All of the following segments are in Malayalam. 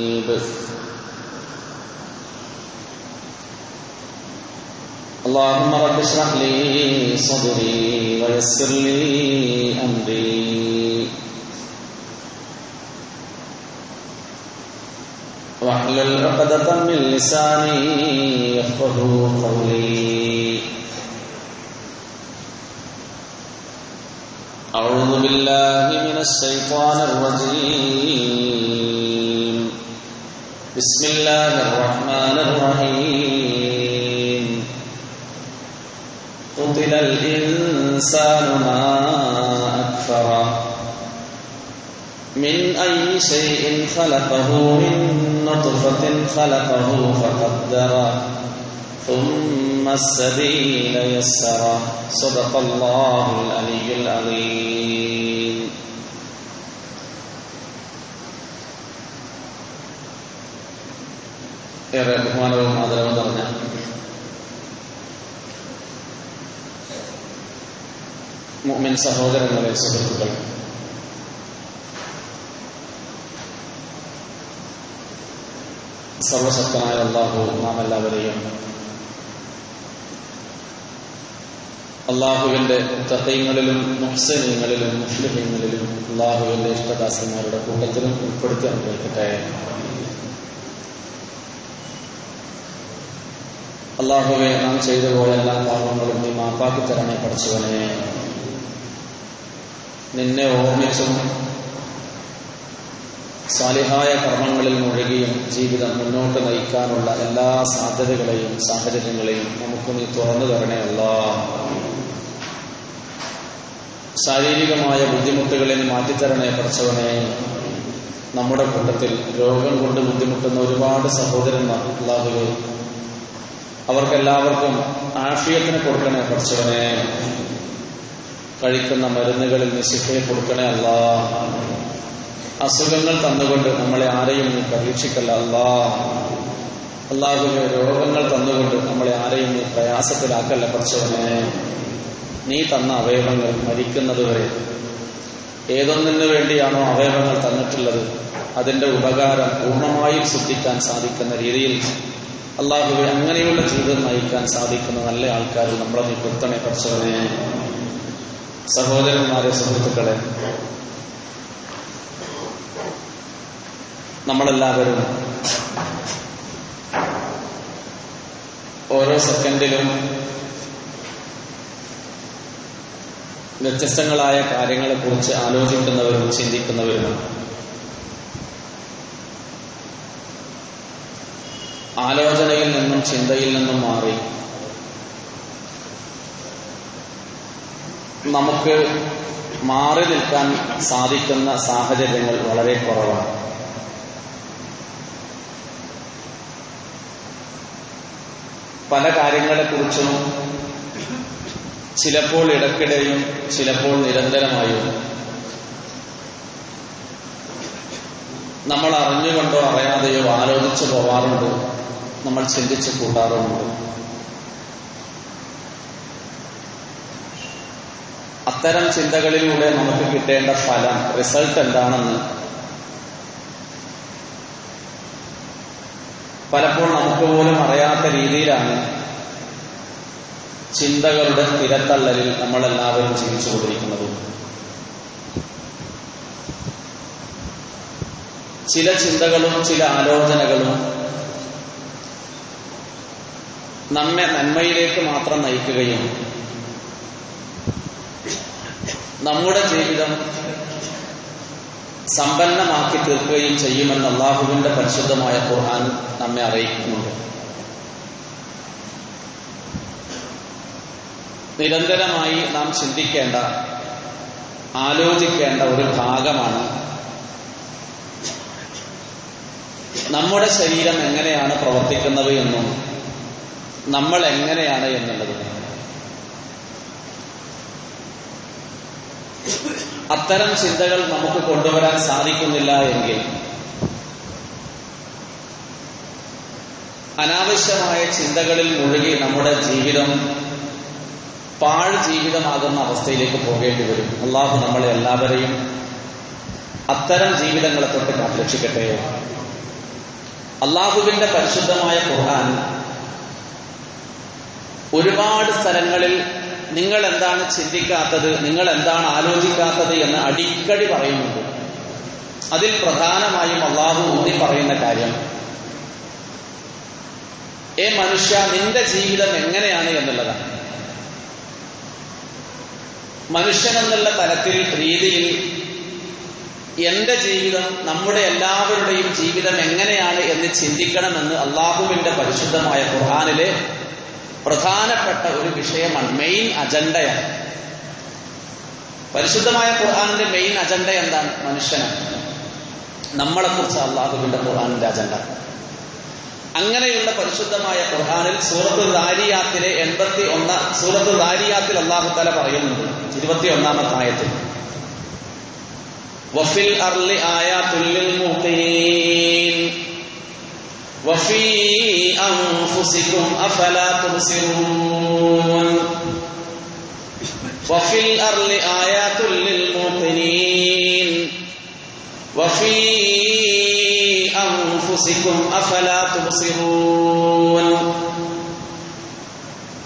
البث اللهم رب اشرح لي صدري ويسر لي أمري. واحلل عقدة من لساني يفقه قولي. أعوذ بالله من الشيطان الرجيم. بسم الله الرحمن الرحيم. قتل الإنسان ما أكفره من أي شيء خلقه؟ من نطفة خلقه فقدره ثم السبيل يسره صدق الله العلي العظيم. ഏറെ ബഹുമാനവും ആദരവും പറഞ്ഞ മുഅ്മിൻ സഹോദരങ്ങളെ സുഹൃത്തുക്കൾ. സർവശക്തനായ അള്ളാഹു നാം എല്ലാവരെയും അള്ളാഹുവിന്റെ തഹയങ്ങളിലും മുഹ്സനങ്ങളിലും മുസ്ലിമീങ്ങളിലും അള്ളാഹുവിന്റെ ഇഷ്ടദാസന്മാരുടെ കൂട്ടത്തിലും ഉൾപ്പെടുത്തി അനുഭവിക്കട്ടെ അള്ളാഹുവെ നാം ചെയ്ത പോയ എല്ലാ പാപങ്ങളും നീ മാപ്പാക്കി തരണേ പഠിച്ചവനെ. നിന്നെ ഓർമ്മിച്ചും സാലിഹായ കർമ്മങ്ങളിൽ മുഴുകിയും ജീവിതം മുന്നോട്ട് നയിക്കാനുള്ള എല്ലാ സാധ്യതകളെയും സാഹചര്യങ്ങളെയും നമുക്ക് നീ തുറന്നു തരണേ അല്ല ശാരീരികമായ ബുദ്ധിമുട്ടുകളിൽ മാറ്റിത്തരണേ പഠിച്ചവനെ. നമ്മുടെ കൂട്ടത്തിൽ രോഗം കൊണ്ട് ബുദ്ധിമുട്ടുന്ന ഒരുപാട് സഹോദരന്മാർ അല്ലാതെ അവർക്കെല്ലാവർക്കും ആഫിയത്തിന് കൊടുക്കണേ പഠിച്ചവനെ. കഴിക്കുന്ന മരുന്നുകളിൽ നിശിക്കയെ കൊടുക്കണേ അല്ല അസുഖങ്ങൾ തന്നുകൊണ്ട് നമ്മളെ ആരെയും നീ പരീക്ഷിക്കല്ല അല്ലാ അല്ലാതെ രോഗങ്ങൾ തന്നുകൊണ്ട് നമ്മളെ ആരെയും നീ പ്രയാസത്തിലാക്കല്ല പഠിച്ചവനെ. നീ തന്ന അവയവങ്ങൾ മരിക്കുന്നതുവരെ ഏതൊന്നിനു വേണ്ടിയാണോ അവയവങ്ങൾ തന്നിട്ടുള്ളത്? അതിന്റെ ഉപകാരം പൂർണമായും ശ്രദ്ധിക്കാൻ സാധിക്കുന്ന രീതിയിൽ അള്ളാഹുവെ അങ്ങനെയുള്ള ജീവിതം നയിക്കാൻ സാധിക്കുന്ന നല്ല ആൾക്കാർ നമ്മളെ നീ കുത്തണേ പഠിച്ചവനെ. സഹോദരന്മാരെ സുഹൃത്തുക്കളെ നമ്മളെല്ലാവരും ഓരോ സെക്കൻഡിലും വ്യത്യസ്തങ്ങളായ കാര്യങ്ങളെക്കുറിച്ച് ആലോചിക്കുന്നവരും ചിന്തിക്കുന്നവരുമാണ്. ആലോചനയിൽ നിന്നും ചിന്തയിൽ നിന്നും മാറി. നമുക്ക് മാറി നിൽക്കാൻ സാധിക്കുന്ന സാഹചര്യങ്ങൾ വളരെ കുറവാണ്. പല കാര്യങ്ങളെക്കുറിച്ചും ചിലപ്പോൾ ഇടയ്ക്കിടെയും ചിലപ്പോൾ നിരന്തരമായും നമ്മൾ അറിഞ്ഞുകൊണ്ടോ അറിയാതെയോ ആലോചിച്ചു പോവാറുണ്ട്. നമ്മൾ ചിന്തിച്ചു കൂട്ടാറുമുണ്ട്. അത്തരം ചിന്തകളിലൂടെ നമുക്ക് കിട്ടേണ്ട ഫലം റിസൾട്ട് എന്താണെന്ന് പലപ്പോൾ നമുക്ക് പോലും അറിയാത്ത രീതിയിലാണ് ചിന്തകളുടെ തിരത്തള്ളലിൽ നമ്മളെല്ലാവരും ജീവിച്ചുകൊണ്ടിരിക്കുന്നത് ചില ചിന്തകളും ചില ആലോചനകളും നമ്മെ നന്മയിലേക്ക് മാത്രം നയിക്കുകയും നമ്മുടെ ജീവിതം സമ്പന്നമാക്കി തീർക്കുകയും ചെയ്യുമെന്ന് അള്ളാഹുവിന്റെ പരിശുദ്ധമായ ഖുർആൻ നമ്മെ അറിയിക്കുന്നുണ്ട്. നിരന്തരമായി നാം ചിന്തിക്കേണ്ട ആലോചിക്കേണ്ട ഒരു ഭാഗമാണ് നമ്മുടെ ശരീരം എങ്ങനെയാണ് പ്രവർത്തിക്കുന്നത് എന്നും നമ്മൾ എങ്ങനെയാണ് എന്നുള്ളത്. അത്തരം ചിന്തകൾ നമുക്ക് കൊണ്ടുവരാൻ സാധിക്കുന്നില്ല എങ്കിൽ അനാവശ്യമായ ചിന്തകളിൽ മുഴുകി നമ്മുടെ ജീവിതം പാഴ് ജീവിതമാകുന്ന അവസ്ഥയിലേക്ക് പോകേണ്ടി വരും. അള്ളാഹു നമ്മളെ എല്ലാവരെയും അത്തരം ജീവിതങ്ങളെ തൊട്ട് കാത്തുരക്ഷിക്കട്ടെ അള്ളാഹുവിന്റെ പരിശുദ്ധമായ ഖുർആൻ ഒരുപാട് സ്ഥലങ്ങളിൽ നിങ്ങൾ എന്താണ് ചിന്തിക്കാത്തത് നിങ്ങൾ എന്താണ് ആലോചിക്കാത്തത് എന്ന് അടിക്കടി പറയുന്നുണ്ട്. അതിൽ പ്രധാനമായും അള്ളാഹു ഊന്നി പറയുന്ന കാര്യം ഏ മനുഷ്യ നിന്റെ ജീവിതം എങ്ങനെയാണ് എന്നുള്ളതാണ്. മനുഷ്യൻ എന്നുള്ള തലത്തിൽ രീതിയിൽ എന്റെ ജീവിതം നമ്മുടെ എല്ലാവരുടെയും ജീവിതം എങ്ങനെയാണ് എന്ന് ചിന്തിക്കണമെന്ന് അള്ളാഹുവിന്റെ പരിശുദ്ധമായ ഖുർആാനിലെ പ്രധാനപ്പെട്ട ഒരു വിഷയമാണ്. മെയിൻ അജണ്ടയാണ് പരിശുദ്ധമായ ഖുർആാനിന്റെ മെയിൻ അജണ്ട എന്താണ്? മനുഷ്യനാണ് നമ്മളെക്കുറിച്ച് അള്ളാഹുവിന്റെ ഖുർആാനിന്റെ അജണ്ട അങ്ങനെയുള്ള പരിശുദ്ധമായ ഖുർആാനിൽ സൂറത്ത് ദാരിയാത്തിലെ എൺപത്തി ഒന്ന സൂറത്ത് ദാരിയാത്തിൽ അള്ളാഹു തല പറയുന്നുണ്ട്. ഇരുപത്തി ഒന്നാമത്തെ ആയത്തിൽ. വഫിൽ അർലി ആയാത്തുല്ലിൽ മുഖീൻ وفي أنفسكم أفلا تبصرون وفي الأرض آيات للموقنين وفي أنفسكم أفلا تبصرون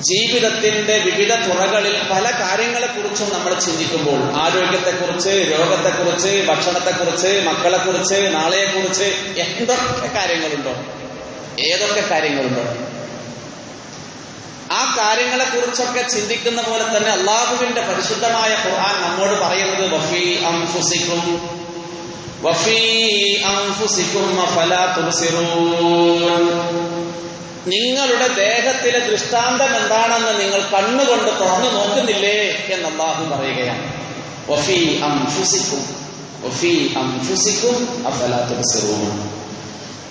ജീവിതത്തിന്റെ വിവിധ തുറകളിൽ പല കാര്യങ്ങളെക്കുറിച്ചും നമ്മൾ ചിന്തിക്കുമ്പോൾ ആരോഗ്യത്തെക്കുറിച്ച് രോഗത്തെക്കുറിച്ച് ഭക്ഷണത്തെക്കുറിച്ച് മക്കളെക്കുറിച്ച് നാളെയെക്കുറിച്ച് എന്തൊക്കെ കാര്യങ്ങളുണ്ടോ ഏതൊക്കെ കാര്യങ്ങളുണ്ട്? ആ കാര്യങ്ങളെ കുറിച്ചൊക്കെ ചിന്തിക്കുന്ന പോലെ തന്നെ അള്ളാഹുവിന്റെ പരിശുദ്ധമായ ഖുർആൻ നമ്മോട് പറയുന്നത് നിങ്ങളുടെ ദേഹത്തിലെ ദൃഷ്ടാന്തം എന്താണെന്ന് നിങ്ങൾ കണ്ണുകൊണ്ട് തുറന്നു നോക്കുന്നില്ലേ എന്ന് അള്ളാഹു പറയുകയാണ്.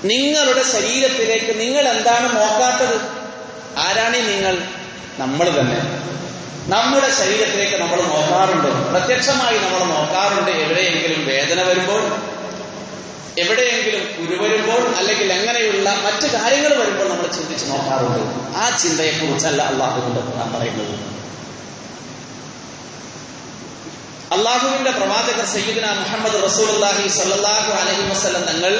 നിങ്ങളുടെ ശരീരത്തിലേക്ക് നിങ്ങൾ എന്താണ് നോക്കാത്തത്? ആരാണ് നിങ്ങൾ? നമ്മൾ തന്നെ. നമ്മുടെ ശരീരത്തിലേക്ക് നമ്മൾ നോക്കാറുണ്ട്. പ്രത്യക്ഷമായി നമ്മൾ നോക്കാറുണ്ട് എവിടെയെങ്കിലും വേദന വരുമ്പോൾ എവിടെയെങ്കിലും കുരു വരുമ്പോൾ അല്ലെങ്കിൽ എങ്ങനെയുള്ള മറ്റു കാര്യങ്ങൾ വരുമ്പോൾ നമ്മൾ ചിന്തിച്ച് നോക്കാറുണ്ട്. ആ ചിന്തയെക്കുറിച്ചല്ല അള്ളാഹുവിന്റെ ഖുർആൻ പറയുന്നത്. അള്ളാഹുവിന്റെ പ്രവാചകർ സയ്യിദിന മുഹമ്മദ് റസൂലുള്ളാഹി സ്വല്ലല്ലാഹു അലൈഹി വസല്ലം തങ്ങൾ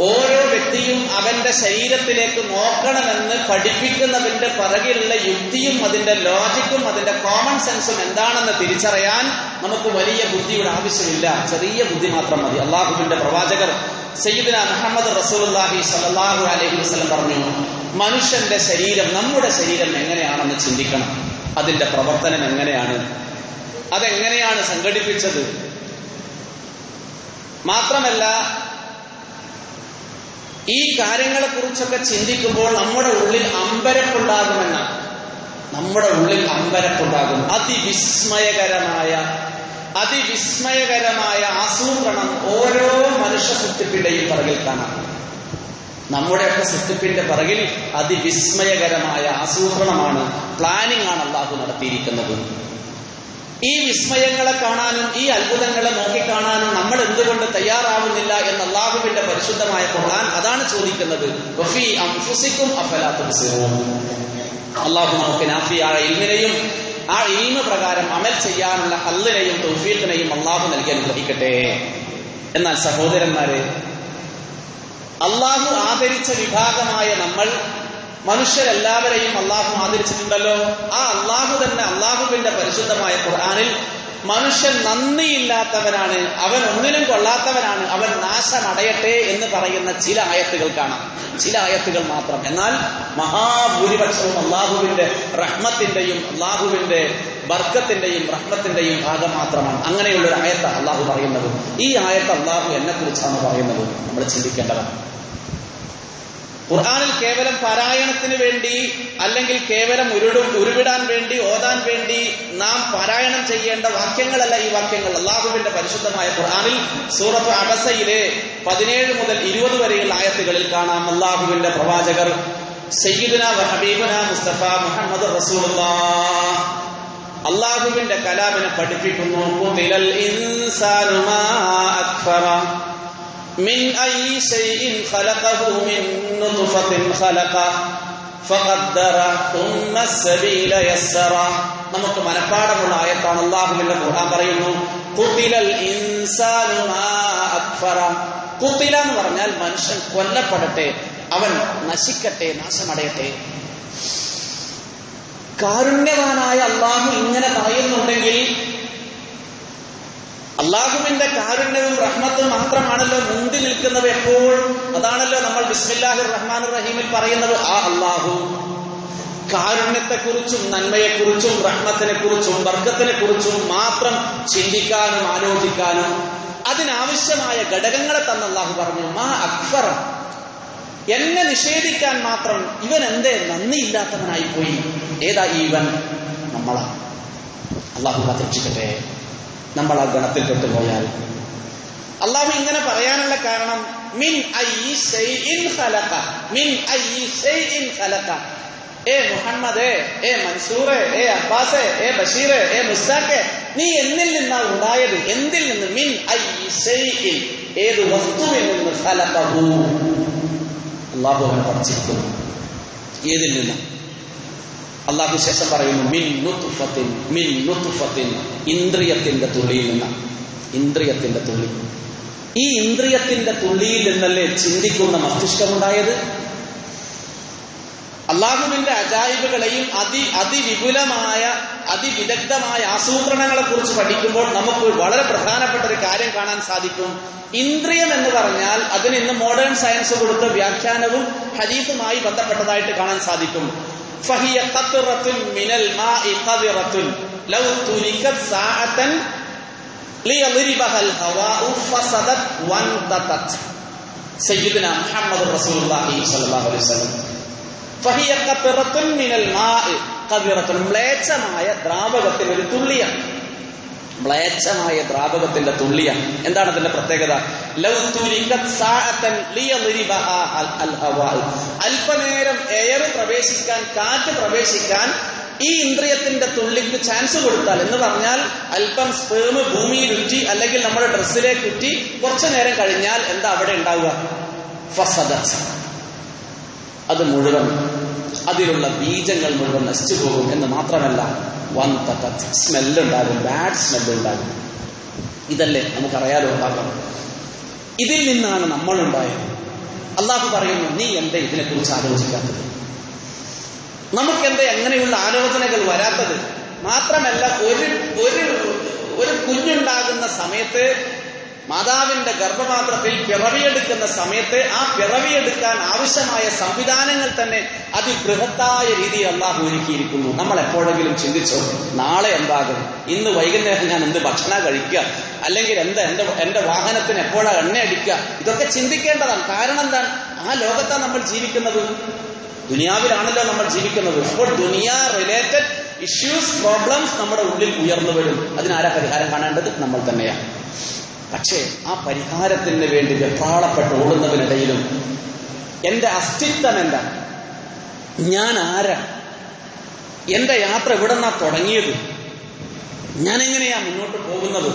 ഓരോ വ്യക്തിയും അവന്റെ ശരീരത്തിലേക്ക് നോക്കണമെന്ന് പഠിപ്പിക്കുന്നതിന്റെ പിറകിലുള്ള യുക്തിയും അതിന്റെ ലോജിക്കും അതിന്റെ കോമൺ സെൻസും എന്താണെന്ന് തിരിച്ചറിയാൻ നമുക്ക് വലിയ ബുദ്ധിയുടെ ആവശ്യമില്ല. ചെറിയ ബുദ്ധി മാത്രം മതി. അള്ളാഹുവിന്റെ പ്രവാചകർ സയ്യിദിന മുഹമ്മദ് റസൂലുള്ളാഹി സ്വല്ലല്ലാഹു അലൈഹി വസ്ലം പറഞ്ഞു മനുഷ്യന്റെ ശരീരം നമ്മുടെ ശരീരം എങ്ങനെയാണെന്ന് ചിന്തിക്കണം. അതിന്റെ പ്രവർത്തനം എങ്ങനെയാണ്? അതെങ്ങനെയാണ് സംഘടിപ്പിച്ചത്? മാത്രമല്ല ഈ കാര്യങ്ങളെക്കുറിച്ചൊക്കെ ചിന്തിക്കുമ്പോൾ നമ്മുടെ ഉള്ളിൽ അമ്പരപ്പുണ്ടാകുമെന്നാണ്. നമ്മുടെ ഉള്ളിൽ അമ്പരപ്പുണ്ടാകും. അതിവിസ്മയകരമായ അതിവിസ്മയകരമായ ആസൂത്രണം ഓരോ മനുഷ്യ സൃഷ്ടിപ്പിന്റെയും പിറകിൽ കാണാം. നമ്മുടെയൊക്കെ സൃഷ്ടിപ്പിന്റെ പിറകിൽ അതിവിസ്മയകരമായ ആസൂത്രണമാണ് പ്ലാനിംഗ് ആണ് അള്ളാഹു നടത്തിയിരിക്കുന്നത്. ഈ വിസ്മയങ്ങളെ കാണാനും ഈ അത്ഭുതങ്ങളെ നോക്കിക്കാണാനും നമ്മൾ എന്തുകൊണ്ട് തയ്യാറാവുന്നില്ല എന്ന് അള്ളാഹുവിന്റെ പരിശുദ്ധമായ ഖുർആൻ അതാണ് ചോദിക്കുന്നത്. അള്ളാഹു നമുക്ക് നാഫിയായ ഇൽമിനെയും ആ ഇൽമ പ്രകാരം അമൽ ചെയ്യാനുള്ള അല്ലിനെയും തൗഫീഖിനെയും അള്ളാഹു നൽകി അനുഗ്രഹിക്കട്ടെ എന്നാൽ സഹോദരന്മാരെ അള്ളാഹു ആദരിച്ച വിഭാഗമായ നമ്മൾ മനുഷ്യരെല്ലാവരെയും അള്ളാഹു ആദരിച്ചിട്ടുണ്ടല്ലോ. ആ അള്ളാഹു തന്നെ അള്ളാഹുവിന്റെ പരിശുദ്ധമായ ഖുർആാനിൽ മനുഷ്യൻ നന്ദിയില്ലാത്തവനാണ് അവൻ ഒന്നിനും കൊള്ളാത്തവനാണ് അവൻ നാശമടയട്ടെ എന്ന് പറയുന്ന ചില ആയത്തുകൾ കാണാം. ചില ആയത്തുകൾ മാത്രം. എന്നാൽ മഹാഭൂരിപക്ഷവും അള്ളാഹുവിന്റെ റഹ്മത്തിന്റെയും അള്ളാഹുവിന്റെ ബർക്കത്തിന്റെയും റഹ്മത്തിന്റെയും ഭാഗം മാത്രമാണ്. അങ്ങനെയുള്ള ഒരു ആയത്ത് അള്ളാഹു പറയുന്നത്. ഈ ആയത്ത് അള്ളാഹു എന്നെ കുറിച്ചാണ് പറയുന്നത്. നമ്മൾ ചിന്തിക്കേണ്ടതാണ്. ഖുർആാനിൽ കേവലം പാരായണത്തിന് വേണ്ടി അല്ലെങ്കിൽ കേവലം ഉരുടും ഉരുവിടാൻ വേണ്ടി ഓതാൻ വേണ്ടി നാം പാരായണം ചെയ്യേണ്ട വാക്യങ്ങളല്ല ഈ വാക്യങ്ങൾ. അള്ളാഹുവിന്റെ പരിശുദ്ധമായ ഖുർആാനിൽ സൂറത്ത് അബസയിലെ പതിനേഴ് മുതൽ ഇരുപത് വരെയുള്ള ആയത്തുകളിൽ കാണാം. അള്ളാഹുവിന്റെ പ്രവാചകർ സയ്യിദുന ഹബീബുന മുസ്തഫ മുഹമ്മദ് റസൂലുള്ള അള്ളാഹുവിന്റെ കലാമിനെ പഠിപ്പിക്കുന്നു ഖുതിലൽ ഇൻസാനു മാ അക്ഫറ من أي شيء خلقه من نطفة خلقه فقدره ثم السبيل يسره നമുക്ക് മനഃപ്പാടമുള്ള ആയത്താണ് അള്ളാഹുവിന്റെ ഖുർആൻ പറയുന്നു ഖുതിലൽ ഇൻസാനു മാ അക്ഫറ ഖുതില എന്ന് പറഞ്ഞാൽ മനുഷ്യൻ കൊല്ലപ്പെടട്ടെ അവൻ നശിക്കട്ടെ നാശമടയട്ടെ കാരുണ്യവാനായ അള്ളാഹു ഇങ്ങനെ പറയുന്നുണ്ടെങ്കിൽ അള്ളാഹുവിന്റെ കാരുണ്യവും റഹ്മത്തും മാത്രമാണല്ലോ മുന്തി നിൽക്കുന്നത് എപ്പോഴും. അതാണല്ലോ നമ്മൾ ബിസ്മില്ലാഹി റഹ്മാൻ റഹീമിൽ പറയുന്നത് ആ അള്ളാഹു കാരുണ്യത്തെക്കുറിച്ചും നന്മയെക്കുറിച്ചും റഹ്മത്തിനെ കുറിച്ചും വർഗത്തിനെ കുറിച്ചും മാത്രം ചിന്തിക്കാനും ആലോചിക്കാനും അതിനാവശ്യമായ ഘടകങ്ങളെ തന്നെ അള്ളാഹു പറഞ്ഞു. മാ അക്ബർ എന്നെ നിഷേധിക്കാൻ മാത്രം ഇവൻ എന്തേ നന്ദിയില്ലാത്തവനായി പോയി ഏതാ ഈവൻ? നമ്മളാ. അള്ളാഹു കാത്തിരക്ഷിക്കട്ടെ നമ്മൾ ആ ഗണത്തിൽ പെട്ടുപോയാൽ. അള്ളാഹു ഇങ്ങനെ പറയാനുള്ള കാരണം മിൻ മിൻ ഏ മുഹമ്മദേ ഏ മൻസൂറെ ഏ അബ്ബാസെ ഏ ബഷീറെ ഏ മുസ്താഖെ നീ എന്നിൽ നിന്നാ ഉണ്ടായത് എന്തിൽ നിന്ന്? മിൻ ഏത് വസ്തുവിൽ നിന്ന് ഖലഖഹു. അള്ളാഹു പഠിച്ചിരിക്കുന്നു. ഏതിൽ നിന്ന്? അള്ളാഹു ശേഷം പറയുന്നു മിൻ നുത്തുഫത്തിൻ മിൻ നുത്തുഫത്തിൻ ഇന്ദ്രിയത്തിന്റെ തുള്ളിയിൽ നിന്ന്. ഇന്ദ്രിയത്തിന്റെ തുള്ളി. ഈ ഇന്ദ്രിയത്തിന്റെ തുള്ളിയിൽ നിന്നല്ലേ ചിന്തിക്കുന്ന മസ്തിഷ്കമുണ്ടായത്? അള്ളാഹുവിന്റെ അജായിബുകളെയും അതി അതിവിപുലമായ അതിവിദഗ്ധമായ ആസൂത്രണങ്ങളെ കുറിച്ച് പഠിക്കുമ്പോൾ നമുക്ക് വളരെ പ്രധാനപ്പെട്ട ഒരു കാര്യം കാണാൻ സാധിക്കും. ഇന്ദ്രിയം എന്ന് പറഞ്ഞാൽ അതിന് ഇന്ന് മോഡേൺ സയൻസ് കൊടുത്ത വ്യാഖ്യാനവും ഹരീഫുമായി ബന്ധപ്പെട്ടതായിട്ട് കാണാൻ സാധിക്കും. فهي قطرة من الماء قذرة لو تركت ساعة ليضربها الهواء فسدت وانتطت سيدنا محمد رسول الله صلى الله عليه وسلم فهي قطرة من الماء قذرة മ്ലേച്ഛമായ ദ്രാവകത്തിൽ ഒരു തുള്ളിയാണ് മ്ലേച്ഛമായ ദ്രാവകത്തിന്റെ തുള്ളിയ. എന്താണ് അതിന്റെ പ്രത്യേകത. അല്പനേരം എയർ പ്രവേശിക്കാൻ കാറ്റ് പ്രവേശിക്കാൻ ഈ ഇന്ദ്രിയത്തിന്റെ തുള്ളിക്ക് ചാൻസ് കൊടുത്താൽ എന്ന് പറഞ്ഞാൽ അല്പം സ്പേം ഭൂമിയിൽ ഉറ്റി അല്ലെങ്കിൽ നമ്മുടെ ഡ്രസ്സിലേക്ക് ഉറ്റി കുറച്ചു നേരം കഴിഞ്ഞാൽ എന്താ അവിടെ ഉണ്ടാവുക? ഫസദ അത് മുഴുവൻ. അതിലുള്ള ബീജങ്ങൾ മുഴുവൻ നശിച്ചു പോകും എന്ന് മാത്രമല്ല വൻ തട്ടത്ത് സ്മെല്ലുണ്ടാകും ബാഡ് സ്മെല്ലുണ്ടാകും ഇതല്ലേ നമുക്കറിയാലോ ഉണ്ടാകാം ഇതിൽ നിന്നാണ് നമ്മളുണ്ടായത്. അള്ളാഹു പറയുന്നു നീ എന്തേ ഇതിനെക്കുറിച്ച് ആലോചിക്കാത്തത്? നമുക്കെന്തേ അങ്ങനെയുള്ള ആലോചനകൾ വരാത്തത്? മാത്രമല്ല ഒരു ഒരു ഒരു കുഞ്ഞുണ്ടാകുന്ന സമയത്ത് മാതാവിന്റെ ഗർഭപാത്രത്തിൽ പിറവിയെടുക്കുന്ന സമയത്ത് ആ പിറവിയെടുക്കാൻ ആവശ്യമായ സംവിധാനങ്ങൾ തന്നെ അതിബൃഹത്തായ രീതിയിൽ അള്ളാഹു ഒരുക്കിയിരിക്കുന്നു. നമ്മൾ എപ്പോഴെങ്കിലും ചിന്തിച്ചോ നാളെ എന്താകും? ഇന്ന് വൈകുന്നേരം ഞാൻ എന്ത് ഭക്ഷണം കഴിക്കുക? അല്ലെങ്കിൽ എന്താ എന്റെ എന്റെ വാഹനത്തിന് എപ്പോഴാണ് എണ്ണ അടിക്കുക? ഇതൊക്കെ ചിന്തിക്കേണ്ടതാണ്. കാരണം എന്താണ്? ആ ലോകത്താണ് നമ്മൾ ജീവിക്കുന്നത്. ദുനിയാവിലാണല്ലോ നമ്മൾ ജീവിക്കുന്നത്. അപ്പോൾ ദുനിയ റിലേറ്റഡ് ഇഷ്യൂസ് പ്രോബ്ലംസ് നമ്മുടെ ഉള്ളിൽ ഉയർന്നു വരും. അതിനാരാ പരിഹാരം കാണേണ്ടത്? നമ്മൾ തന്നെയാണ്. പക്ഷേ ആ പരിഹാരത്തിന് വേണ്ടി വെപ്രാളപ്പെട്ട് ഓടുന്നതിനിടയിലും എന്റെ അസ്തിത്വം എന്താ? ഞാൻ ആരാ? എന്റെ യാത്ര ഇവിടെ നിന്നാ തുടങ്ങിയത്? ഞാൻ എങ്ങനെയാ മുന്നോട്ട് പോകുന്നത്?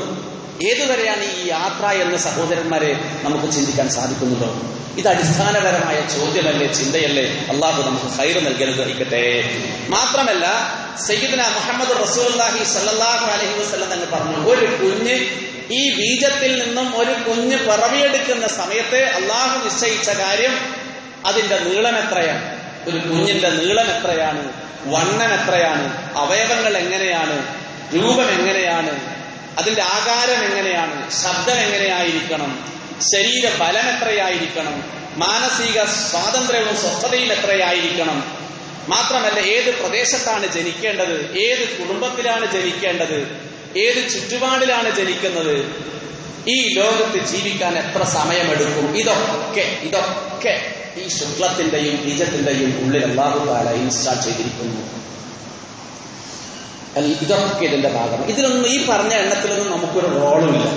ഏതുവരെയാണ് ഈ യാത്ര എന്ന് സഹോദരന്മാരെ നമുക്ക് ചിന്തിക്കാൻ സാധിക്കുന്നുണ്ടോ ഇത് അടിസ്ഥാനപരമായ ചോദ്യമല്ലേ ചിന്തയല്ലേ? അള്ളാഹു നമുക്ക് ഹൈർ നൽകരുത് അനുഗ്രഹിക്കട്ടെ. മാത്രമല്ല സയ്യിദ്ന മുഹമ്മദ് റസൂല്ലാഹി സല്ലാഹു അലൈഹി വസല്ലം തന്നെ പറഞ്ഞു ഒരു കുഞ്ഞ് ഈ ബീജത്തിൽ നിന്നും ഒരു കുഞ്ഞ് പിറവിയെടുക്കുന്ന സമയത്ത് അള്ളാഹു നിശ്ചയിച്ച കാര്യം അതിന്റെ നീളം എത്രയാണ്? ഒരു കുഞ്ഞിന്റെ നീളം എത്രയാണ്? വണ്ണം എത്രയാണ്? അവയവങ്ങൾ എങ്ങനെയാണ്? രൂപം എങ്ങനെയാണ്? അതിന്റെ ആകാരം എങ്ങനെയാണ്? ശബ്ദം എങ്ങനെയായിരിക്കണം? ശരീര ബലം എത്രയായിരിക്കണം? മാനസിക സ്വാതന്ത്ര്യവും സ്വസ്ഥതയും എത്രയായിരിക്കണം? മാത്രമല്ല ഏത് പ്രദേശത്താണ് ജനിക്കേണ്ടത്? ഏത് കുടുംബത്തിലാണ് ജനിക്കേണ്ടത്? ഏത് ചുറ്റുപാടിലാണ് ജനിക്കുന്നത്? ഈ ലോകത്ത് ജീവിക്കാൻ എത്ര സമയമെടുക്കും? ഇതൊക്കെ ഇതൊക്കെ ഈ ശുക്ലത്തിന്റെയും ബീജത്തിന്റെയും ഉള്ളിൽ അള്ളാഹു താല ഇൻസ്റ്റാൾ ചെയ്തിരിക്കുന്നു. ഇതൊക്കെ ഇതിന്റെ ഭാഗമാണ്. ഇതിലൊന്നും ഈ പറഞ്ഞ എണ്ണത്തിലൊന്നും നമുക്കൊരു റോളുമില്ല.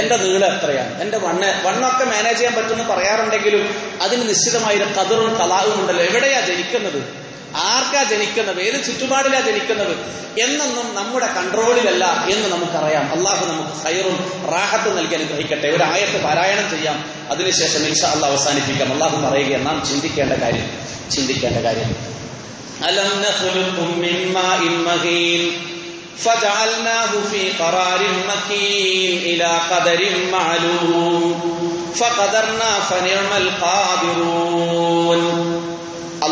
എന്റെ നീളം എത്രയാണ്? എന്റെ വണ്ണ വണ്ണൊക്കെ മാനേജ് ചെയ്യാൻ പറ്റുമെന്ന് പറയാറുണ്ടെങ്കിലും അതിന് നിശ്ചിതമായ ഒരു കതിറും കലാവും ഉണ്ടല്ലോ. എവിടെയാ ജനിക്കുന്നത്? ആർക്കാ ജനിക്കുന്നത് ഏത് ചുറ്റുപാടിലാ ജനിക്കുന്നത് എന്നൊന്നും നമ്മുടെ കൺട്രോളിലല്ല എന്ന് നമുക്കറിയാം അള്ളാഹു നമുക്ക് ഹൈറും റാഹത്തും നൽകി അനുഗ്രഹിക്കട്ടെ ഒരു ആയത്ത് പാരായണം ചെയ്യാം അതിനുശേഷം ഇൻഷാ അള്ളാഹ് അവസാനിപ്പിക്കാം അള്ളാഹു പറയുക നാം ചിന്തിക്കേണ്ട കാര്യം ചിന്തിക്കേണ്ട കാര്യം ألم نخلقكم من ماء مهين فجعلناه في قرار مكين إلى قدر معلوم فقدرنا فنعم القادرون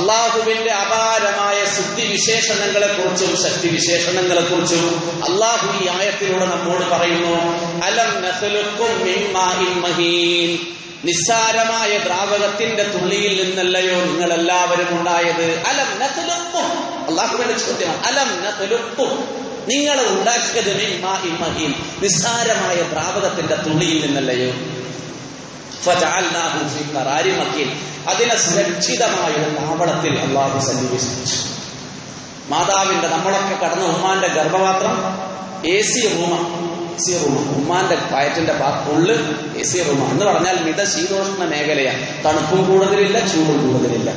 അള്ളാഹുവിന്റെ അപാരമായ സിദ്ധിവിശേഷണങ്ങളെ കുറിച്ചും ശക്തിവിശേഷണങ്ങളെ കുറിച്ചും അള്ളാഹു ഈ ആയത്തിലൂടെ നമ്മോട് പറയുന്നു അലം മഹീൻ. നിസ്സാരമായ ദ്രാവകത്തിന്റെ തുള്ളിയിൽ നിന്നല്ലയോ നിങ്ങൾ എല്ലാവരും ഉണ്ടായത്? അലം നഖലുക്കും അള്ളാഹുവിന്റെ ചോദ്യമാണ് അലം നഖലുക്കും നിങ്ങൾ ഉണ്ടാക്കിയത് മഹീൻ നിസ്സാരമായ ദ്രാവകത്തിന്റെ തുള്ളിയിൽ നിന്നല്ലയോ? ഫജഅൽനാഹു ഫീ ഖറാരി മക്കീൻ അതിനെ സുരക്ഷിതമായ ഒരു താവളത്തിൽ അള്ളാഹു സന്നിവേശിപ്പിച്ചു മാതാവിന്റെ നമ്മളൊക്കെ കടന്ന ഉമ്മാന്റെ ഗർഭപാത്രം A C Ruma C Ruma. ഉമ്മാന്റെ വയറ്റിന്റെ ഉള്ള് എ സി റൂമ. എന്ന് പറഞ്ഞാൽ മിത ശീതോഷ്ണ മേഖലയാണ് തണുപ്പും കൂടുതലില്ല ചൂടും കൂടുതലില്ല.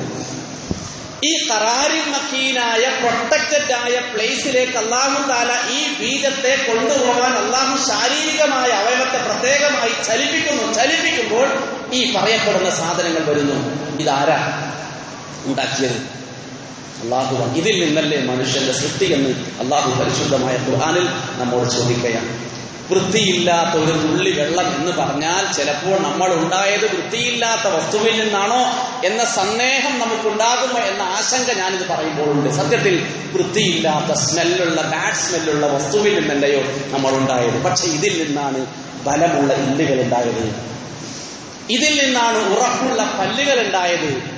ഈ കറാരി മക്കീനായ പ്രൊട്ടക്റ്റഡ് ആയ പ്ലേസിലേക്ക് അള്ളാഹു താല ഈ ബീജത്തെ കൊണ്ടുപോകാൻ അള്ളാഹു ശാരീരികമായ അവയവത്തെ പ്രത്യേകമായി ചലിപ്പിക്കുന്നു. ചലിപ്പിക്കുമ്പോൾ ഈ പറയപ്പെടുന്ന സാധനങ്ങൾ വരുന്നു. ഇതാരാ? ഉണ്ടാക്കിയത്. അള്ളാഹു ഇതിൽ നിന്നല്ലേ മനുഷ്യന്റെ സൃഷ്ടി എന്ന് അള്ളാഹു പരിശുദ്ധമായ ഖുർആാനിൽ നമ്മോട് ചോദിക്കുകയാണ്. വൃത്തിയില്ലാത്ത ഒരു തുള്ളി വെള്ളം എന്ന് പറഞ്ഞാൽ ചിലപ്പോൾ നമ്മൾ ഉണ്ടായത് വൃത്തിയില്ലാത്ത വസ്തുവിൽ നിന്നാണോ എന്ന സന്ദേഹം നമുക്കുണ്ടാകുമോ എന്ന ആശങ്ക ഞാനിത് പറയുമ്പോഴുണ്ട്. സത്യത്തിൽ വൃത്തിയില്ലാത്ത സ്മെല്ലുള്ള ബാഡ് സ്മെല്ലുള്ള വസ്തുവിൽ നിന്നല്ലയോ നമ്മൾ ഉണ്ടായത്. പക്ഷെ ഇതിൽ നിന്നാണ് ബലമുള്ള ഇല്ലുകൾ ഉണ്ടായത്. ഇതിൽ നിന്നാണ് ഉറപ്പുള്ള പല്ലുകൾ ഉണ്ടായത്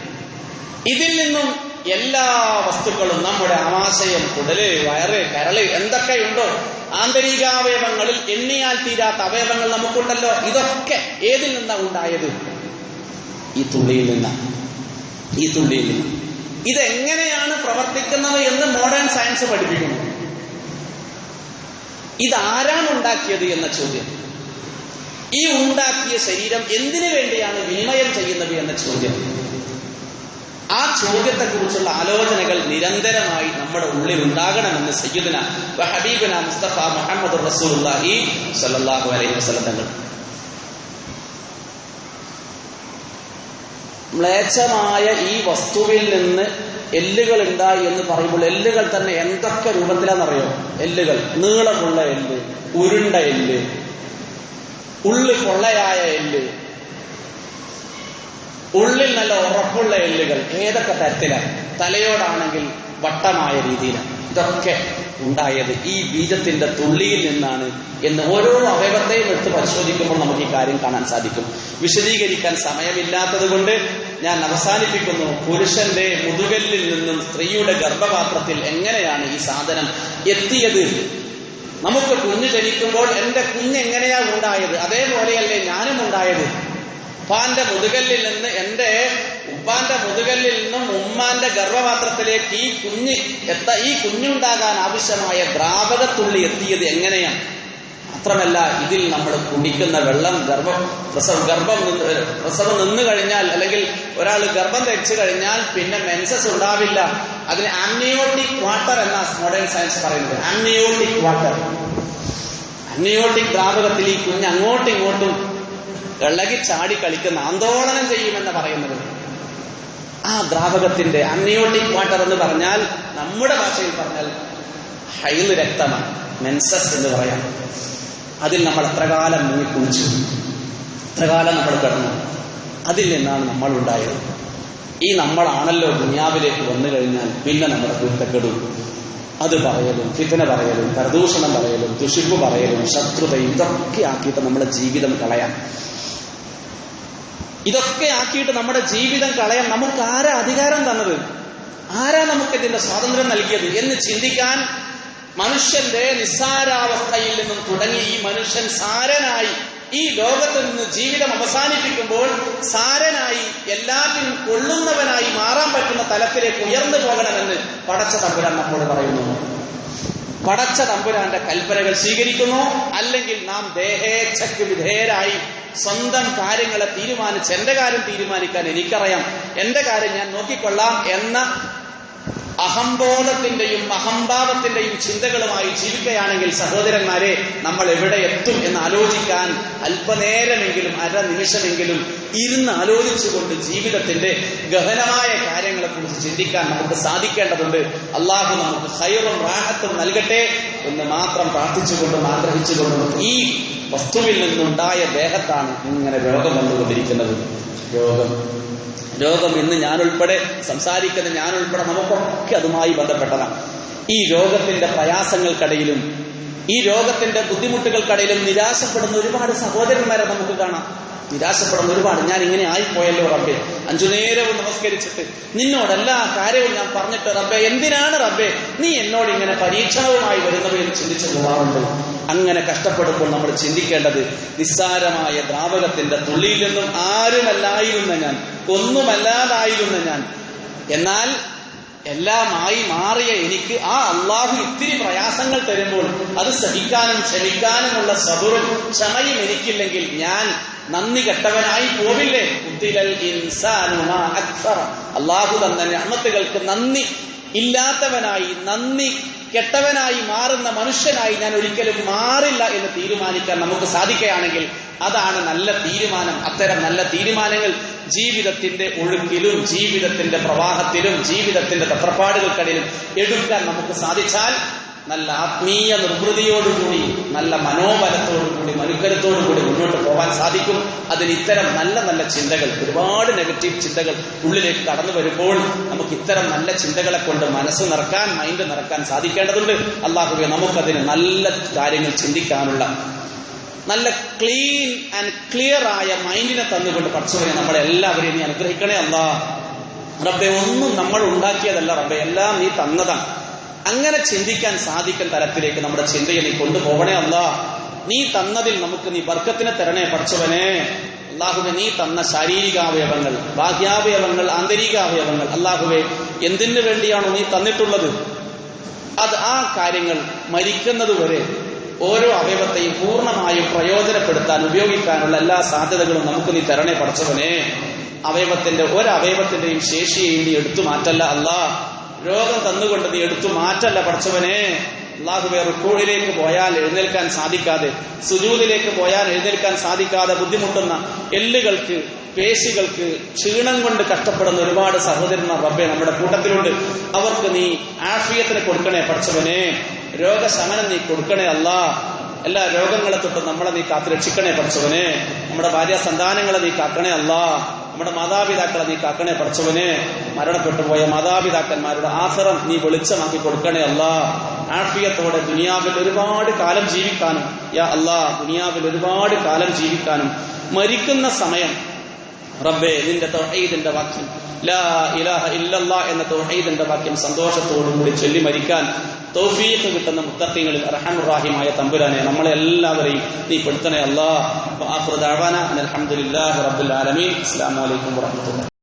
ഇതിൽ നിന്നും എല്ലാ വസ്തുക്കളും നമ്മുടെ ആമാശയം കുടൽ വയറ് കരൾ എന്തൊക്കെയുണ്ടോ ആന്തരികാവയവങ്ങളിൽ എണ്ണിയാൽ തീരാത്ത അവയവങ്ങൾ നമുക്കുണ്ടല്ലോ. ഇതൊക്കെ ഏതിൽ നിന്നാണ് ഉണ്ടായത്? ഈ തുള്ളിയിൽ നിന്നാണ് ഈ തുള്ളിയിൽ നിന്ന്. ഇതെങ്ങനെയാണ് പ്രവർത്തിക്കുന്നത് എന്ന് മോഡേൺ സയൻസ് പഠിപ്പിക്കുന്നു. ഇതാരാണ് ഉണ്ടാക്കിയത് എന്ന ചോദ്യം. ഈ ഉണ്ടാക്കിയ ശരീരം എന്തിനു വേണ്ടിയാണ് വിനിമയം ചെയ്യുന്നത് എന്ന ചോദ്യം. ആ ചോദ്യത്തെക്കുറിച്ചുള്ള ആലോചനകൾ നിരന്തരമായി നമ്മുടെ ഉള്ളിൽ ഉണ്ടാകണമെന്ന് സയ്യിദന ഹബീബന മുസ്തഫ മുഹമ്മദ് റസൂലുള്ളാഹി സല്ലാഹു അലൈഹി വസല്ലം തങ്ങൾ. മ്ലേച്ഛമായ ഈ വസ്തുവിൽ നിന്ന് എല്ലുകൾ ഉണ്ടായി എന്ന് പറയുമ്പോൾ എല്ലുകൾ തന്നെ എന്തൊക്കെ രൂപത്തിലാണെന്നറിയോ? എല്ലുകൾ. നീളമുള്ള എല്ല് ഉരുണ്ട എല്ല് ഉള്ളു കൊള്ളയായ എല്ല്. ഉള്ളിൽ നല്ല ഉറപ്പുള്ള എല്ലുകൾ. ഏതൊക്കെ തരത്തിലാണ് തലയോടാണെങ്കിൽ വട്ടമായ രീതിയിലാണ്. ഇതൊക്കെ ഉണ്ടായത് ഈ ബീജത്തിന്റെ തുള്ളിയിൽ നിന്നാണ് എന്ന് ഓരോ അവയവത്തെയും എടുത്ത് പരിശോധിക്കുമ്പോൾ നമുക്ക് ഈ കാര്യം കാണാൻ സാധിക്കും. വിശദീകരിക്കാൻ സമയമില്ലാത്തത് കൊണ്ട് ഞാൻ അവസാനിപ്പിക്കുന്നു. പുരുഷന്റെ മുതുകല്ലിൽ നിന്നും സ്ത്രീയുടെ ഗർഭപാത്രത്തിൽ എങ്ങനെയാണ് ഈ സാധനം എത്തിയത്? നമുക്ക് കുഞ്ഞ് ജനിക്കുമ്പോൾ എന്റെ കുഞ്ഞ് എങ്ങനെയാ ഉണ്ടായത്? അതേപോലെയല്ലേ ഞാനും ഉണ്ടായത്. ഉപ്പാന്റെ മുതുകല്ലിൽ നിന്ന് എന്റെ ഉപ്പാന്റെ മുതുകല്ലിൽ നിന്നും ഉമ്മാന്റെ ഗർഭപാത്രത്തിലേക്ക് ഈ കുഞ്ഞ് എത്ത ഈ കുഞ്ഞുണ്ടാകാൻ ആവശ്യമായ ദ്രാവകത്തുള്ളി എത്തിയത് എങ്ങനെയാണ്? മാത്രമല്ല ഇതിൽ നമ്മൾ കുടിക്കുന്ന വെള്ളം ഗർഭം പ്രസവ ഗർഭം പ്രസവം നിന്നു കഴിഞ്ഞാൽ അല്ലെങ്കിൽ ഒരാൾ ഗർഭം ധരിച്ചു കഴിഞ്ഞാൽ പിന്നെ മെൻസസ് ഉണ്ടാവില്ല. അതിന് ആംനിയോട്ടിക് വാട്ടർ എന്ന മോഡേൺ സയൻസ് പറയുന്നത്. ആംനിയോട്ടിക് വാട്ടർ അമ്നിയോട്ടിക് ദ്രാവകത്തിൽ ഈ കുഞ്ഞ് അങ്ങോട്ടും ഇങ്ങോട്ടും ഇളകി ചാടി കളിക്കുന്ന ആന്തോളനം ചെയ്യുമെന്ന് പറയുന്നത്. ആ ദ്രാവകത്തിന്റെ അമ്നിയോട്ടിക് വാട്ടർ എന്ന് പറഞ്ഞാൽ നമ്മുടെ ഭാഷയിൽ പറഞ്ഞാൽ ഹൈൽ രക്തമാണ്. മെൻസസ് എന്ന് പറയാം. അതിൽ നമ്മൾ എത്ര കാലം മുങ്ങി കുളിച്ചു? എത്ര കാലം നമ്മൾ കിടന്നു? അതിൽ നിന്നാണ് നമ്മൾ ഉണ്ടായത്. ഈ നമ്മളാണല്ലോ ദുനിയാവിലേക്ക് വന്നു കഴിഞ്ഞാൽ പിന്നെ നമ്മുടെ കുരുത്തക്കെടും അത് പറയലും ഫിത്തന പറയലും പ്രദൂഷണം പറയലും ദുഷിപ്പ് പറയലും ശത്രുത ഇതൊക്കെ ആക്കിയിട്ട് നമ്മുടെ ജീവിതം കളയാം. ഇതൊക്കെ ആക്കിയിട്ട് നമ്മുടെ ജീവിതം കളയാൻ നമുക്ക് ആരാ അധികാരം തന്നത്? ആരാ നമുക്ക് ഇതിന്റെ സ്വാതന്ത്ര്യം നൽകിയത്? എന്ന് ചിന്തിക്കാൻ മനുഷ്യന്റെ നിസ്സാരാവസ്ഥയിൽ നിന്നും തുടങ്ങി ഈ മനുഷ്യൻ സാരനായി ഈ ലോകത്ത് നിന്ന് ജീവിതം അവസാനിപ്പിക്കുമ്പോൾ സാരനായി എല്ലാത്തിനും കൊള്ളുന്നവനായി മാറാൻ പറ്റുന്ന തലത്തിലേക്ക് ഉയർന്നു പോകണമെന്ന് പടച്ച തമ്പുരാൻ നമ്മോട് പറയുന്നു. പടച്ച തമ്പുരാന്റെ കൽപ്പനകൾ സ്വീകരിക്കുന്നു. അല്ലെങ്കിൽ നാം ദേഹേച്ഛക്ക് വിധേയരായി സ്വന്തം കാര്യങ്ങളെ തീരുമാനിച്ച് എന്റെ കാര്യം തീരുമാനിക്കാൻ എനിക്കറിയാം. എന്റെ കാര്യം ഞാൻ നോക്കിക്കൊള്ളാം എന്ന അഹംബോധത്തിന്റെയും അഹംഭാവത്തിന്റെയും ചിന്തകളുമായി ജീവിക്കുകയാണെങ്കിൽ സഹോദരന്മാരെ നമ്മൾ എവിടെ എത്തും എന്ന് ആലോചിക്കാൻ അല്പനേരമെങ്കിലും അര നിമിഷമെങ്കിലും ഇരുന്ന് ആലോചിച്ചുകൊണ്ട് ജീവിതത്തിന്റെ ഗഹനമായ കാര്യങ്ങളെ കുറിച്ച് ചിന്തിക്കാൻ നമുക്ക് സാധിക്കേണ്ടതുണ്ട്. അള്ളാഹു നമുക്ക് ഹൈറും റാഹത്തും നൽകട്ടെ എന്ന് മാത്രം പ്രാർത്ഥിച്ചുകൊണ്ടും ആഗ്രഹിച്ചുകൊണ്ടും ഈ വസ്തുവിൽ നിന്നുണ്ടായ ദേഹത്താണ് ഇങ്ങനെ രോഗം വന്നുകൊണ്ടിരിക്കുന്നത്. രോഗം. രോഗം ഇന്ന് ഞാനുൾപ്പെടെ സംസാരിക്കുന്ന ഞാനുൾപ്പെടെ നമുക്കൊക്കെ അതുമായി ബന്ധപ്പെട്ടതാണ്. ഈ രോഗത്തിന്റെ പ്രയാസങ്ങൾക്കിടയിലും ഈ രോഗത്തിന്റെ ബുദ്ധിമുട്ടുകൾക്കിടയിലും നിരാശപ്പെടുന്ന ഒരുപാട് സഹോദരന്മാരെ നമുക്ക് കാണാം. നിരാശപ്പെടുന്ന ഒരുപാട്. ഞാൻ ഇങ്ങനെ ആയിപ്പോയല്ലോ റബ്ബെ. അഞ്ചു നേരവും നമസ്കരിച്ചിട്ട് നിന്നോട് എല്ലാ കാര്യവും ഞാൻ പറഞ്ഞിട്ട് റബ്ബെ എന്തിനാണ് റബ്ബെ? നീ എന്നോട് ഇങ്ങനെ പരീക്ഷണവുമായി വരുന്നത് എന്ന് ചിന്തിച്ചു പോകാറുണ്ട് അങ്ങനെ കഷ്ടപ്പെടുമ്പോൾ നമ്മൾ ചിന്തിക്കേണ്ടത് നിസ്സാരമായ ദ്രാവകത്തിന്റെ തുള്ളിയിൽ നിന്നും ആരുമല്ലായിരുന്ന ഞാൻ ഒന്നുമല്ലാതായിരുന്ന ഞാൻ. എന്നാൽ എല്ലാമായി മാറിയ എനിക്ക് ആ അള്ളാഹു ഇത്തിരി പ്രയാസങ്ങൾ തരുമ്പോൾ അത് സഹിക്കാനും ക്ഷമിക്കാനുമുള്ള സബുറും ക്ഷമയും എനിക്കില്ലെങ്കിൽ ഞാൻ നന്ദി കെട്ടവനായി പോവില്ലേ. അള്ളാഹു തന്ന അമ്മത്തുകൾക്ക് നന്ദി ഇല്ലാത്തവനായി നന്ദി കെട്ടവനായി മാറുന്ന മനുഷ്യനായി ഞാൻ ഒരിക്കലും മാറില്ല എന്ന് തീരുമാനിക്കാൻ നമുക്ക് സാധിക്കുകയാണെങ്കിൽ അതാണ് നല്ല തീരുമാനം. അത്തരം നല്ല തീരുമാനങ്ങൾ ജീവിതത്തിന്റെ ഒഴുക്കിലും ജീവിതത്തിന്റെ പ്രവാഹത്തിലും ജീവിതത്തിന്റെ തത്രപ്പാടുകൾക്കിടയിലും എടുക്കാൻ നമുക്ക് സാധിച്ചാൽ നല്ല ആത്മീയ നിർവൃതിയോടുകൂടി നല്ല മനോബലത്തോടുകൂടി മനുക്കരത്തോടുകൂടി മുന്നോട്ട് പോകാൻ സാധിക്കും. അതിന് ഇത്തരം നല്ല നല്ല ചിന്തകൾ ഒരുപാട് നെഗറ്റീവ് ചിന്തകൾ ഉള്ളിലേക്ക് കടന്നു വരുമ്പോൾ നമുക്ക് ഇത്തരം നല്ല ചിന്തകളെ കൊണ്ട് മനസ്സ് നിറക്കാൻ മൈൻഡ് നിറക്കാൻ സാധിക്കേണ്ടതുണ്ട്. അള്ളാഹുവെ നമുക്കതിന് നല്ല കാര്യങ്ങൾ ചിന്തിക്കാനുള്ള നല്ല ക്ലീൻ ആൻഡ് ക്ലിയർ ആയ മൈൻഡിനെ തന്നുകൊണ്ട് പഠിച്ചവരെ നമ്മളെ എല്ലാവരെയും നീ അനുഗ്രഹിക്കണേ അല്ല. റബ്ബെ ഒന്നും നമ്മൾ ഉണ്ടാക്കിയതല്ല റബ്ബെ എല്ലാം നീ തന്നതാണ്. അങ്ങനെ ചിന്തിക്കാൻ സാധിക്കുന്ന തരത്തിലേക്ക് നമ്മുടെ ചിന്തയെ നീ കൊണ്ടുപോകണേ അല്ല. നീ തന്നതിൽ നമുക്ക് നീ വർഗത്തിനെ തരണേ പഠിച്ചവനെ. അള്ളാഹുവെ നീ തന്ന ശാരീരികാവയവങ്ങൾ ബാഹ്യാവയവങ്ങൾ ആന്തരികാവയവങ്ങൾ അള്ളാഹുവെ എന്തിനു വേണ്ടിയാണോ നീ തന്നിട്ടുള്ളത്? അത് ആ കാര്യങ്ങൾ മരിക്കുന്നതുവരെ ഓരോ അവയവത്തെയും പൂർണമായും പ്രയോജനപ്പെടുത്താൻ ഉപയോഗിക്കാനുള്ള എല്ലാ സാധ്യതകളും നമുക്ക് നീ തരണേ പഠിച്ചവനെ അവയവത്തിന്റെ ഒരവയവത്തിന്റെയും ശേഷിയെയും നീ എടുത്തു മാറ്റല്ല അല്ല. രോഗം തന്നുകൊണ്ട് നീ എടുത്തു മാറ്റല്ല പഠിച്ചവനെ അള്ളാഹുബെ റുക്കോഴിലേക്ക് പോയാൽ എഴുന്നേൽക്കാൻ സാധിക്കാതെ സുജൂതിലേക്ക് പോയാൽ എഴുന്നേൽക്കാൻ സാധിക്കാതെ ബുദ്ധിമുട്ടുന്ന എല്ലുകൾക്ക് പേശികൾക്ക് ക്ഷീണം കൊണ്ട് കഷ്ടപ്പെടുന്ന ഒരുപാട് സഹോദരന്മാർ റബ്ബെ നമ്മുടെ കൂട്ടത്തിലുണ്ട്. അവർക്ക് നീ ആഫിയത്തിന് കൊടുക്കണേ പഠിച്ചവനെ രോഗശമനം നീ കൊടുക്കണേ അല്ല. എല്ലാ രോഗങ്ങളെ തൊട്ട് നമ്മളെ നീ കാത്തു രക്ഷിക്കണേ പഠിച്ചവനെ നമ്മുടെ ഭാര്യ സന്താനങ്ങളെ നീ കാക്കണേ അല്ല. നമ്മുടെ മാതാപിതാക്കളെ നീ കാക്കണേ പഠിച്ചവനെ മരണപ്പെട്ടു പോയ മാതാപിതാക്കന്മാരുടെ ആഹ്റം നീ വെളിച്ചമാക്കി കൊടുക്കണേ അല്ല. ആഫിയത്തോടെ ദുനിയാവിൽ ഒരുപാട് കാലം ജീവിക്കാനും യാ അല്ലാ ദുനിയാവിൽ ഒരുപാട് കാലം ജീവിക്കാനും മരിക്കുന്ന സമയം റബ്ബേ നിന്റെ തൗഹീദിന്റെ വാക്യം ലാ ഇലാഹ ഇല്ലല്ലാ എന്ന തൗഹീദിന്റെ വാക്യം സന്തോഷത്തോടും കൂടി ചൊല്ലി മരിക്കാൻ തൗഫീഖ് കിട്ടുന്ന മുത്തഖീങ്ങളിൽ റഹമുറാഹിമായ തമ്പുരാനെ നമ്മളെ എല്ലാവരെയും നീ പെടുത്തണേ അള്ളാഹ് അൽഹംദുലില്ലാഹി റബ്ബിൽ ആലമീൻ. അസ്സലാമു അലൈക്കും വറഹ്മത്തുള്ളാഹി